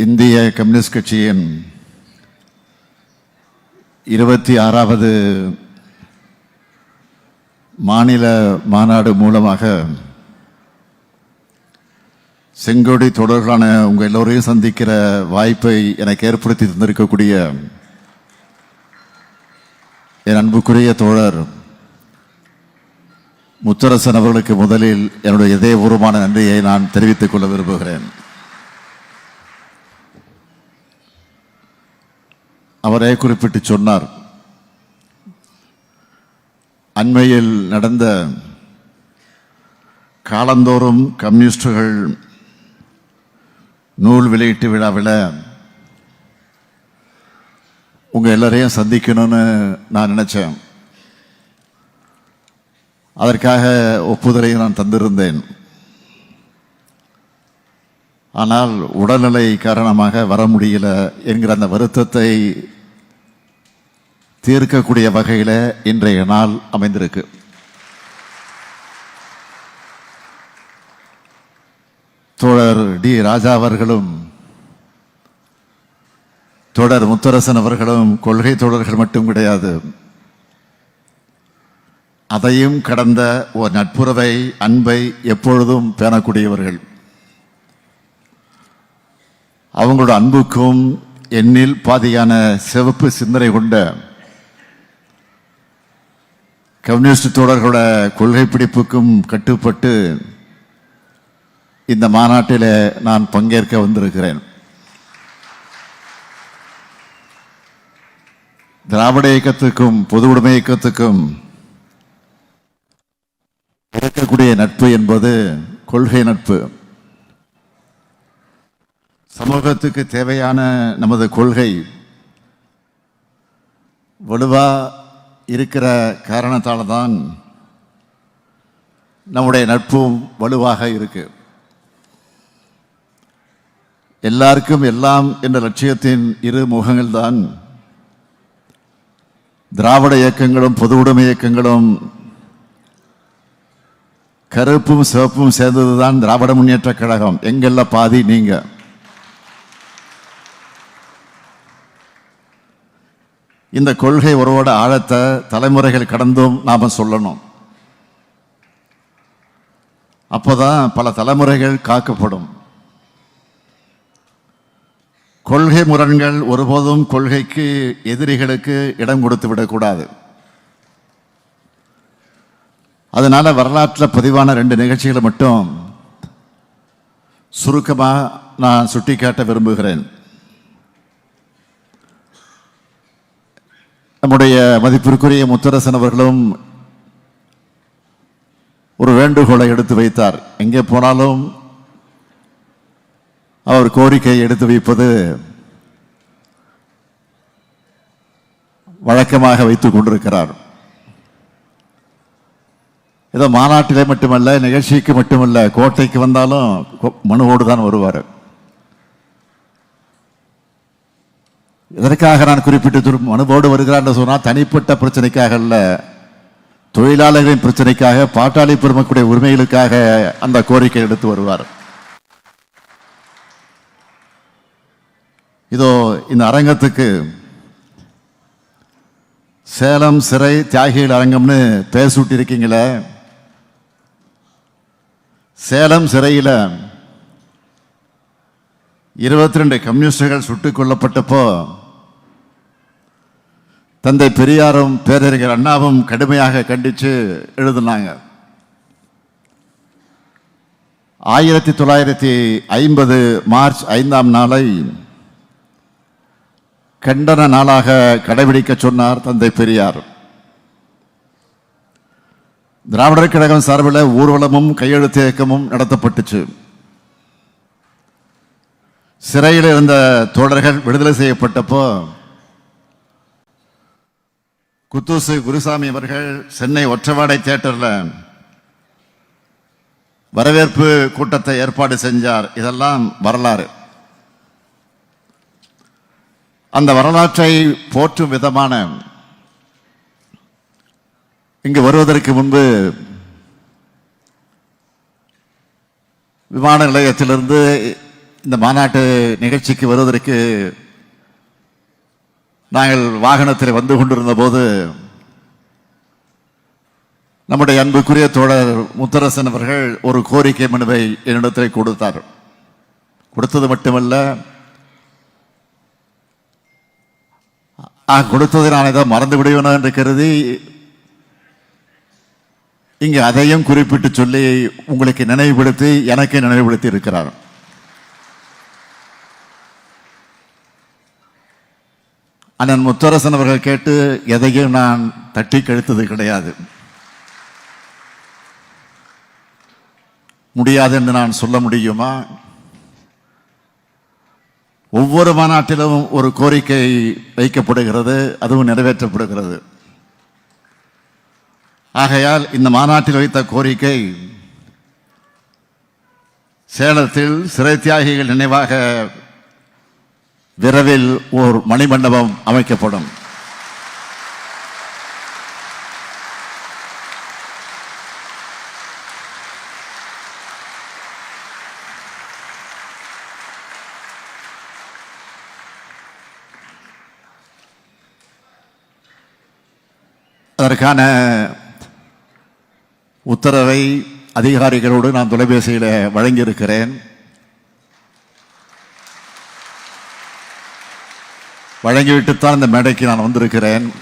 இந்திய கம்யூனிஸ்ட் கட்சியின் இருபத்தி ஆறாவது மாநில மாநாடு மூலமாக செங்கோடி தொடர்களான உங்கள் எல்லோரையும் சந்திக்கிற வாய்ப்பை எனக்கு ஏற்படுத்தி தந்திருக்கக்கூடிய என் அன்புக்குரிய தோழர் முத்தரசன் அவர்களுக்கு முதலில் என்னுடைய இதயபூர்வமான நன்றியை நான் தெரிவித்துக் கொள்ள விரும்புகிறேன். அவரே குறிப்பிட்டு சொன்னார். அண்மையில் நடந்த காலந்தோறும் கம்யூனிஸ்டுகள் நூல் வெளியீட்டு விழாவில் உங்கள் எல்லாரையும் சந்திக்கணும்னு நான் நினச்சேன். அதற்காக ஒப்புதலையும் நான் தந்திருந்தேன். ஆனால் உடல்நிலை காரணமாக வர முடியல என்கிற அந்த வருத்தத்தை தீர்க்கக்கூடிய வகையில் இன்றைய நாள் அமைந்திருக்கு. தோழர் டி ராஜா அவர்களும் தோழர் முத்தரசன் அவர்களும் கொள்கை தோழர்கள் மட்டும் கிடையாது. அதையும் கடந்த ஒரு நட்புறவை அன்பை எப்பொழுதும் பேணக்கூடியவர்கள். அவங்களோட அன்புக்கும் எண்ணில் பாதியான சிவப்பு சிந்தனை கொண்ட கம்யூனிஸ்ட் தோழர்களோட கொள்கை பிடிப்புக்கும் கட்டுப்பட்டு இந்த மாநாட்டில் நான் பங்கேற்க வந்திருக்கிறேன். திராவிட இயக்கத்துக்கும் பொது உடைமை இயக்கத்துக்கும் இருக்கக்கூடிய நட்பு என்பது கொள்கை நட்பு. சமூகத்துக்கு தேவையான நமது கொள்கை வலுவா இருக்கிற காரணத்தால் தான் நம்முடைய நட்பும் வலுவாக இருக்கு. எல்லாருக்கும் எல்லாம் என்ற லட்சியத்தின் இரு முகங்கள் தான் திராவிட இயக்கங்களும் பொது உடைமை இயக்கங்களும் கருப்பும் சிவப்பும் சேர்ந்தது தான் திராவிட முன்னேற்ற கழகம். எங்கெல்ல பாதி நீங்க. இந்த கொள்கை உறவோட ஆழத்தை தலைமுறைகள் கடந்தும் நாம் சொல்லணும். அப்போதான் பல தலைமுறைகள் காக்கப்படும். கொள்கை முரண்கள் ஒருபோதும் கொள்கைக்கு எதிரிகளுக்கு இடம் கொடுத்து விடக்கூடாது. அதனால் வரலாற்றில் பதிவான ரெண்டு நிகழ்ச்சிகளை மட்டும் சுருக்கமாக நான் சுட்டிக்காட்ட விரும்புகிறேன். நம்முடைய மதிப்பிற்குரிய முத்தரசன் அவர்களும் ஒரு வேண்டுகோளை எடுத்து வைத்தார். எங்கே போனாலும் அவர் கோரிக்கையை எடுத்து வைப்பது வழக்கமாக வைத்துக் கொண்டிருக்கிறார். ஏதோ மாநாட்டிலே மட்டுமல்ல நிகழ்ச்சிக்கு மட்டுமல்ல கோட்டைக்கு வந்தாலும் மனுவோடு தான் வருவார். எதற்காக நான் குறிப்பிட்டு திரும்ப அனுபவோடு வருகிறான்னு சொன்னால் தனிப்பட்ட பிரச்சனைக்காக அல்ல. தொழிலாளர்களின் பிரச்சனைக்காக பாட்டாளி பெருமக்களுடைய உரிமைகளுக்காக அந்த கோரிக்கை எடுத்து வருவார். இதோ இந்த அரங்கத்துக்கு சேலம் சிறை தியாகிகள் அரங்கம்னு பேர் சூட்டியிருக்கீங்களே. சேலம் சிறையில் இருபத்தி ரெண்டு கம்யூனிஸ்டுகள் சுட்டுக் கொல்லப்பட்டப்போ தந்தை பெரியாரும் பேரறிஞர் அண்ணாவும் கடுமையாக கண்டித்து எழுதினாங்க. ஆயிரத்தி தொள்ளாயிரத்தி ஐம்பது மார்ச் ஐந்தாம் நாளை கண்டன நாளாக கடைபிடிக்க சொன்னார் தந்தை பெரியார். திராவிடர் கழகம் சார்பில் ஊர்வலமும் கையெழுத்து இயக்கமும் நடத்தப்பட்டுச்சு. சிறையில் இருந்த தோழர்கள் விடுதலை செய்யப்பட்டப்போ குத்தூசு குருசாமி அவர்கள் சென்னை ஒற்றவாடை தேட்டரில் வரவேற்பு கூட்டத்தை ஏற்பாடு செஞ்சார். இதெல்லாம் வரலாறு. அந்த வரலாற்றை போற்றும் விதமான இங்கு வருவதற்கு முன்பு விமான நிலையத்திலிருந்து இந்த மாநாட்டு நிகழ்ச்சிக்கு வருவதற்கு நாங்கள் வாகனத்தில் வந்து கொண்டிருந்த போது நம்முடைய அன்புக்குரிய தோழர் முத்தரசன் அவர்கள் ஒரு கோரிக்கை மனுவை என்னிடத்தில் கொடுத்தார். கொடுத்தது மட்டுமல்ல ஆ, கொடுத்ததை நான் ஏதோ மறந்து விடுவேனோ என்று கருதி இங்கு அதையும் குறிப்பிட்டு சொல்லி உங்களுக்கு நினைவுபடுத்தி எனக்கு நினைவுபடுத்தி இருக்கிறார். அண்ணன் முத்தரசன் அவர்கள் கேட்டு எதையும் நான் தட்டி கழித்தது கிடையாது. முடியாது என்று நான் சொல்ல முடியுமா? ஒவ்வொரு மாநாட்டிலும் ஒரு கோரிக்கை வைக்கப்படுகிறது அதுவும் நிறைவேற்றப்படுகிறது. ஆகையால் இந்த மாநாட்டில் வைத்த கோரிக்கை சேலத்தில் சிறை தியாகிகள் நினைவாக விரைவில் ஓர் மணிமண்டபம் அமைக்கப்படும். அதற்கான உத்தரவை அதிகாரிகளோடு நான் தொலைபேசியில் வழங்கியிருக்கிறேன். வழங்கிவிட்டுத்தான் இந்த மேடைக்கு நான் வந்திருக்கிறேன்.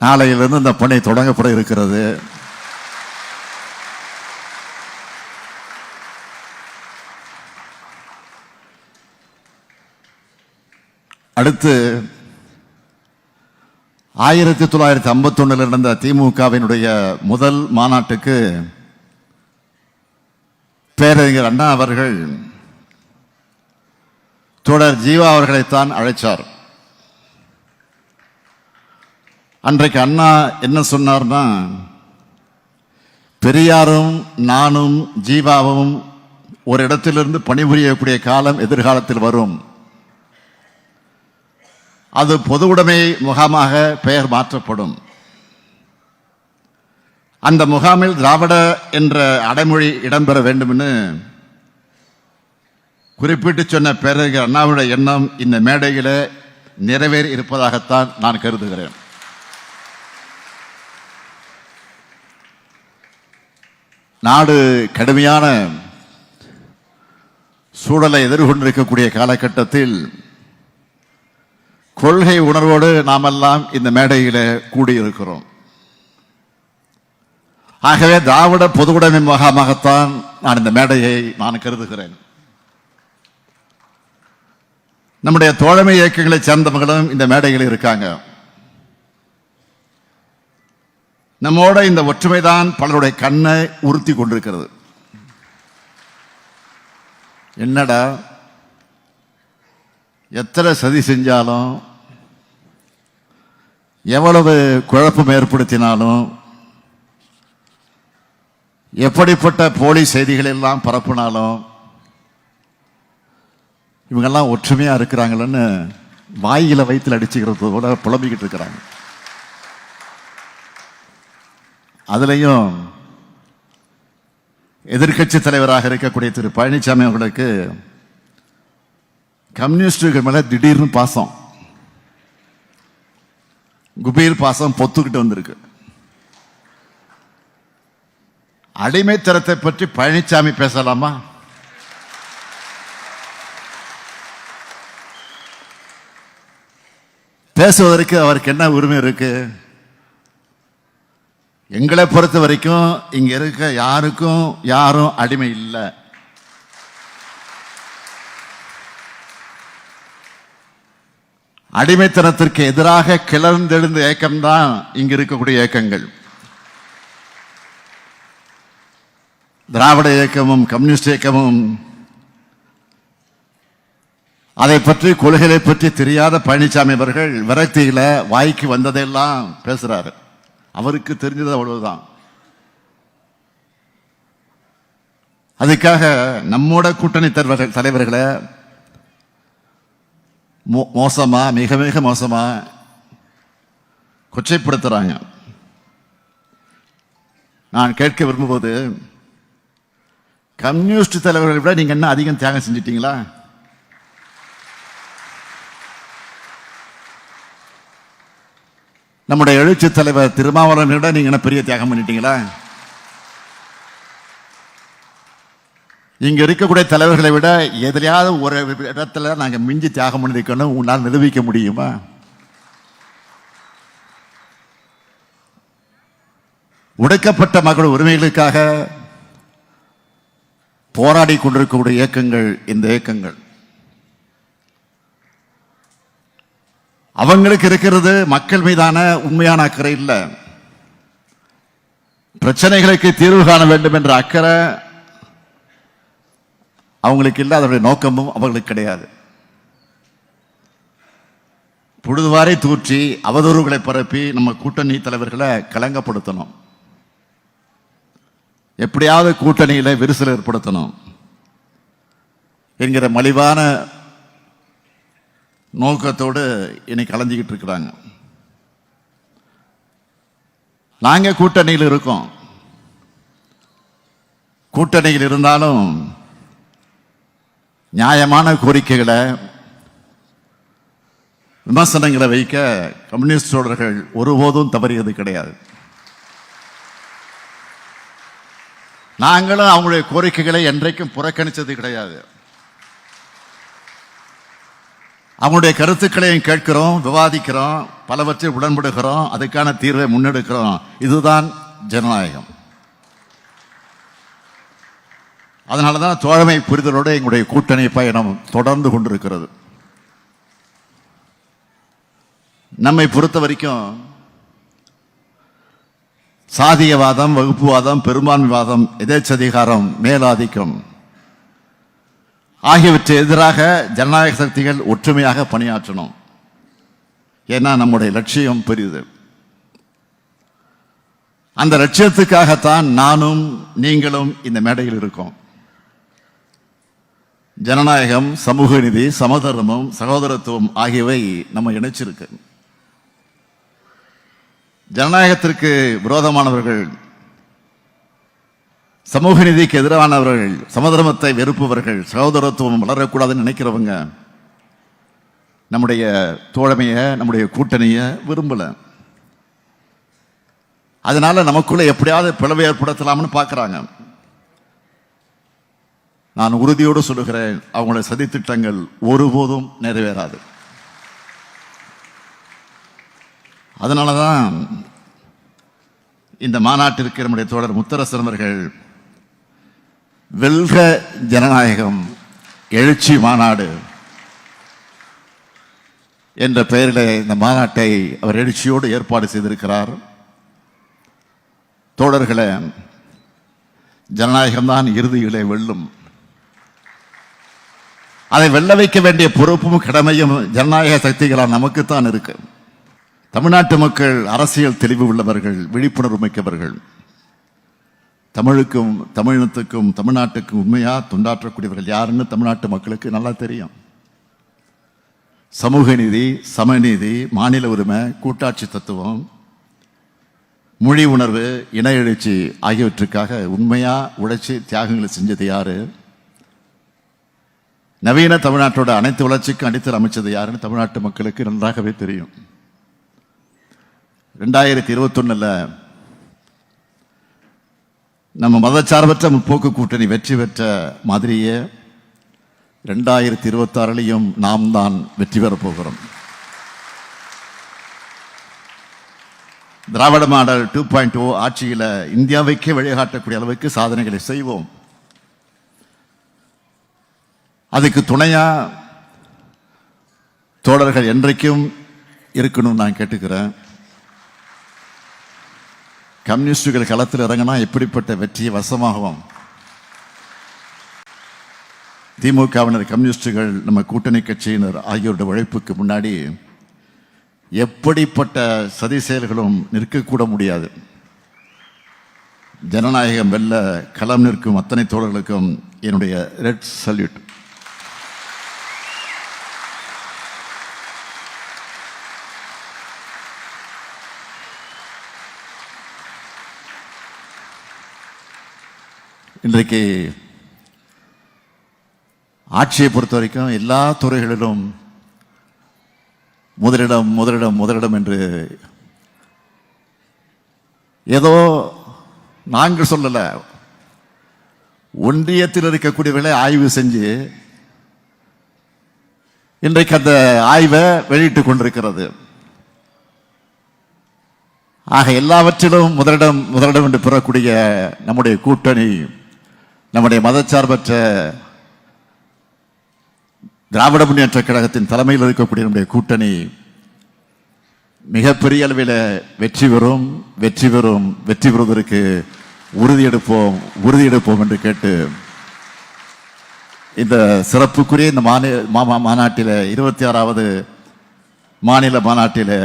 நாளையிலிருந்து இந்த பணி தொடங்கப்பட இருக்கிறது. அடுத்து ஆயிரத்தி தொள்ளாயிரத்தி ஐம்பத்தொன்னில் நடந்த திமுகவினுடைய முதல் மாநாட்டுக்கு பேரறிஞர் அண்ணா அவர்கள் தொடர் ஜீவா அவர்களைத்தான் அழைச்சார். அன்றைக்கு அண்ணா என்ன சொன்னார்னா பெரியாரும் நானும் ஜீவாவும் ஒரு இடத்திலிருந்து பணிபுரியக்கூடிய காலம் எதிர்காலத்தில் வரும். அது பொதுவுடைமை முகாமாக பெயர் மாற்றப்படும். அந்த முகாமில் திராவிட என்ற அடைமொழி இடம்பெற வேண்டும்னு குறிப்பிட்டு சொன்ன பேரறிஞர் அண்ணாவுடைய எண்ணம் இந்த மேடையில் நிறைவேறி இருப்பதாகத்தான் நான் கருதுகிறேன். நாடு கடுமையான சூழலை எதிர்கொண்டிருக்கக்கூடிய காலகட்டத்தில் கொள்கை உணர்வோடு நாமெல்லாம் இந்த மேடையில் கூடியிருக்கிறோம். ஆகவே திராவிட பொதுவுடைமை முகாமாகத்தான் நான் இந்த மேடையை நான் கருதுகிறேன். நம்முடைய தோழமை இயக்கங்களைச் சேர்ந்தவர்களும் இந்த மேடையில் இருக்காங்க. நம்மோட இந்த ஒற்றுமைதான் பலருடைய கண்ணை உறுத்தி கொண்டிருக்கிறது. என்னடா? எத்தனை சதி செஞ்சாலும் எவ்வளவு குழப்பம் ஏற்படுத்தினாலும் எப்படிப்பட்ட போலி செய்திகள் எல்லாம் பரப்புனாலும் இவங்கெல்லாம் ஒற்றுமையாக இருக்கிறாங்களன்னு வாயில வயிற்றுல அடிச்சுக்கிறது கூட புலம்பிக்கிட்டு இருக்கிறாங்க. அதுலேயும் எதிர்க்கட்சி தலைவராக இருக்கக்கூடிய திரு பழனிசாமி அவர்களுக்கு கம்யூனிஸ்டுகள் மேலே திடீர்னு பாசம். குபீர் பாசம் பொத்துக்கிட்டு வந்திருக்கு. அடிமைத்தனத்தை பற்றி பழனிசாமி பேசலாமா? பேசுவதற்கு அவருக்கு என்ன உரிமை இருக்கு? எங்களை பொறுத்த வரைக்கும் இங்க இருக்க யாருக்கும் யாரும் அடிமை இல்லை. அடிமைத்தனத்திற்கு எதிராக கிளர்ந்தெழுந்த இயக்கம்தான் இங்க இருக்கக்கூடிய இயக்கங்கள் திராவிட இயக்கமும் கம்யூனிஸ்ட் இயக்கமும் அதை பற்றி கொள்கைகளை பற்றி தெரியாத பழனிசாமி அவர்கள் விரக்தியில் வாய்க்கு வந்ததெல்லாம் பேசுகிறாரு அவருக்கு தெரிஞ்சது அவ்வளவுதான். அதுக்காக நம்மோட கூட்டணி தலைவர்கள் தலைவர்களை மோ- மோசமாக மிக மிக மோசமாக கொச்சைப்படுத்துகிறாங்க நான் கேட்க விரும்புவது கம்யூனிஸ்ட் தலைவர்களை விட நீங்க என்ன அதிகம் தியாகம் செஞ்சிட்டீங்களா? நம்முடைய எழுச்சி தலைவர் திருமாவளவன் விட நீங்க என்ன பெரிய தியாகம் பண்ணிட்டீங்களா? இங்க இருக்கக்கூடிய தலைவர்களை விட எதிலையாவது ஒரு இடத்துல நாங்க மிஞ்சி தியாகம் பண்ணிருக்கணும் உன்னால் நிரூபிக்க முடியுமா? ஒடுக்கப்பட்ட மக்கள் உரிமைகளுக்காக போராடி கொண்டிருக்கக்கூடிய இயக்கங்கள் இந்த இயக்கங்கள். அவங்களுக்கு இருக்கிறது மக்கள் மீதான உண்மையான அக்கறை இல்லை. பிரச்சனைகளுக்கு தீர்வு காண வேண்டும் என்ற அக்கறை அவங்களுக்கு இல்லை அதனுடைய நோக்கமும் அவங்களுக்கு கிடையாது. பொழுதுவாரை தூற்றி அவதூறுகளை பரப்பி நம்ம கூட்டணி தலைவர்களை கலங்கப்படுத்தணும். எப்படியாவது கூட்டணியில் விரிசல் ஏற்படுத்தணும். என்கிற மலிவான நோக்கத்தோடு இன்னைக்கு கலந்துக்கிட்டு இருக்கிறாங்க. நாங்கள் கூட்டணியில் இருக்கோம். கூட்டணியில் இருந்தாலும் நியாயமான கோரிக்கைகளை விமர்சனங்களை வைக்க கம்யூனிஸ்ட் தோழர்கள் ஒருபோதும் தவறியது கிடையாது. நாங்களும் அவங்களுடைய கோரிக்கைகளை என்றைக்கும் புறக்கணித்தது கிடையாது. அவங்களுடைய கருத்துக்களையும் கேட்கிறோம் விவாதிக்கிறோம் பலவற்றை உடன்படுகிறோம் அதுக்கான தீர்வை முன்னெடுக்கிறோம். இதுதான் ஜனநாயகம். அதனால தான் தோழமை புரிதலோடு எங்களுடைய கூட்டணி பயணம் தொடர்ந்து கொண்டிருக்கிறது. நம்மை பொறுத்த வரைக்கும் சாதியவாதம் வகுப்புவாதம் பெரும்பான்மைவாதம் எதேச்சதிகாரம் மேலாதிக்கம் ஆகியவற்றை எதிராக ஜனநாயக சக்திகள் ஒற்றுமையாக பணியாற்றணும். ஏன்னா நம்முடைய லட்சியம் பெரியது. அந்த லட்சியத்துக்காகத்தான் நானும் நீங்களும் இந்த மேடையில் இருக்கோம். ஜனநாயகம் சமூக நீதி சமதர்மம் சகோதரத்துவம் ஆகியவை நம்ம இணைச்சிருக்கு. ஜனநாயகத்திற்கு விரோதமானவர்கள் சமூக நீதிக்கு எதிரானவர்கள் சமதர்மத்தை வெறுப்பவர்கள் சகோதரத்துவம் வளரக்கூடாதுன்னு நினைக்கிறவங்க நம்முடைய தோழமையை நம்முடைய கூட்டணியை விரும்பல. அதனால நமக்குள்ள எப்படியாவது பிளவை ஏற்படுத்தலாம்னு பார்க்குறாங்க நான் உறுதியோடு சொல்லுகிறேன் அவங்களுடைய சதித்திட்டங்கள் ஒருபோதும் நிறைவேறாது. அதனால தான் இந்த மாநாட்டிற்கு நம்முடைய தோழர் முத்தரசன் அவர்கள் வெல்க ஜனநாயகம் எழுச்சி மாநாடு என்ற பெயரில் இந்த மாநாட்டை அவர் எழுச்சியோடு ஏற்பாடு செய்திருக்கிறார். தோழர்களே ஜனநாயகம்தான் இறுதியிலே வெல்லும். அதை வெல்ல வைக்க வேண்டிய பொறுப்பும் கடமையும் ஜனநாயக சக்திகளால் நமக்குத்தான் இருக்குது தமிழ்நாட்டு மக்கள் அரசியல் தெளிவு உள்ளவர்கள் விழிப்புணர்வு மிக்கவர்கள் தமிழுக்கும் தமிழினத்துக்கும் தமிழ்நாட்டுக்கும் உண்மையாக தொண்டாற்றக்கூடியவர்கள் யாருன்னு தமிழ்நாட்டு மக்களுக்கு நல்லா தெரியும். சமூக நீதி சமநீதி மாநில உரிமை கூட்டாட்சி தத்துவம் மொழி உணர்வு இன எழுச்சி ஆகியவற்றுக்காக உண்மையாக உழைச்சி தியாகங்களை செஞ்சது யார்? நவீன தமிழ்நாட்டோட அனைத்து வளர்ச்சிக்கும் அடித்தல் அமைச்சது யாருன்னு தமிழ்நாட்டு மக்களுக்கு நன்றாகவே தெரியும். ரெண்டாயிரத்தி இருபத்தொன்னுல நம்ம மதச்சார்பற்ற முற்போக்கு கூட்டணி வெற்றி பெற்ற மாதிரியே ரெண்டாயிரத்தி இருபத்தாறுலையும் நாம் தான் வெற்றி பெறப் போகிறோம். Dravida model two point O ஆட்சியில் இந்தியாவைக்கே வழிகாட்டக்கூடிய அளவுக்கு சாதனைகளை செய்வோம். அதுக்கு துணையாக தோழர்கள் என்றைக்கும் இருக்கணும்னு நான் கேட்டுக்கிறேன். கம்யூனிஸ்டுகள் களத்தில் இறங்கினா எப்படிப்பட்ட வெற்றியை வசமாகும். திமுகவினர் கம்யூனிஸ்டுகள் நம்ம கூட்டணி கட்சியினர் ஆகியோருடைய உழைப்புக்கு முன்னாடி எப்படிப்பட்ட சதி செயல்களும் நிற்கக்கூட முடியாது. ஜனநாயகம் வெல்ல களம் நிற்கும் அத்தனை தோழர்களுக்கும் என்னுடைய ரெட் சல்யூட். இன்றைக்கு ஆட்சியை பொறுத்த வரைக்கும் எல்லா துறைகளிலும் முதலிடம் முதலிடம் முதலிடம் என்று ஏதோ நாங்கள் சொல்லலை. ஒன்றியத்தில் இருக்கக்கூடியவர்களை ஆய்வு செஞ்சு இன்றைக்கு அந்த ஆய்வை வெளியிட்டுக் கொண்டிருக்கிறது. ஆக எல்லாவற்றிலும் முதலிடம் முதலிடம் என்று பெறக்கூடிய நம்முடைய கூட்டணி நம்முடைய மதச்சார்பற்ற திராவிட முன்னேற்ற கழகத்தின் தலைமையில் இருக்கக்கூடிய நம்முடைய கூட்டணி மிகப்பெரிய அளவில் வெற்றி பெறும் வெற்றி பெறும் வெற்றி பெறுவதற்கு உறுதியெடுப்போம் உறுதியெடுப்போம் என்று கேட்டு இந்த சிறப்புக்குரிய இந்த மாநில மாநாட்டில் இருபத்தி ஆறாவது மாநில மாநாட்டில்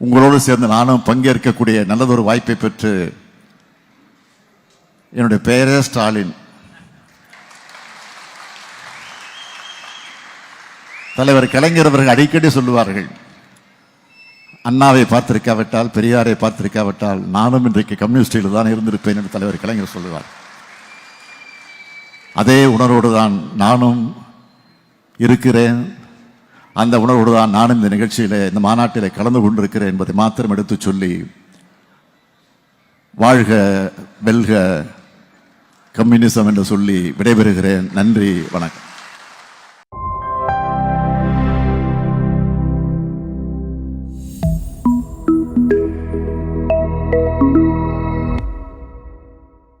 உங்களோடு சேர்ந்து நானும் பங்கேற்கக்கூடிய நல்லதொரு வாய்ப்பை பெற்று என்னுடைய பெயரே ஸ்டாலின். தலைவர் கலைஞர் அவர்கள் அடிக்கடி சொல்லுவார்கள் அண்ணாவை பார்த்திருக்காவிட்டால் பெரியாரை பார்த்திருக்காவிட்டால் நானும் இன்றைக்கு கம்யூனிஸ்டில் தான் இருந்திருப்பேன் என்று தலைவர் கலைஞர் சொல்லுவார். அதே உணர்வோடு தான் நானும் இருக்கிறேன். அந்த உணர்வோடு தான் நானும் இந்த நிகழ்ச்சியில் இந்த மாநாட்டில் கலந்து கொண்டிருக்கிறேன் என்பதை மாத்திரம் எடுத்துச் சொல்லி வாழ்க வெல்க கம்யூனிசம் என்று சொல்லி விடைபெறுகிறேன். நன்றி வணக்கம்.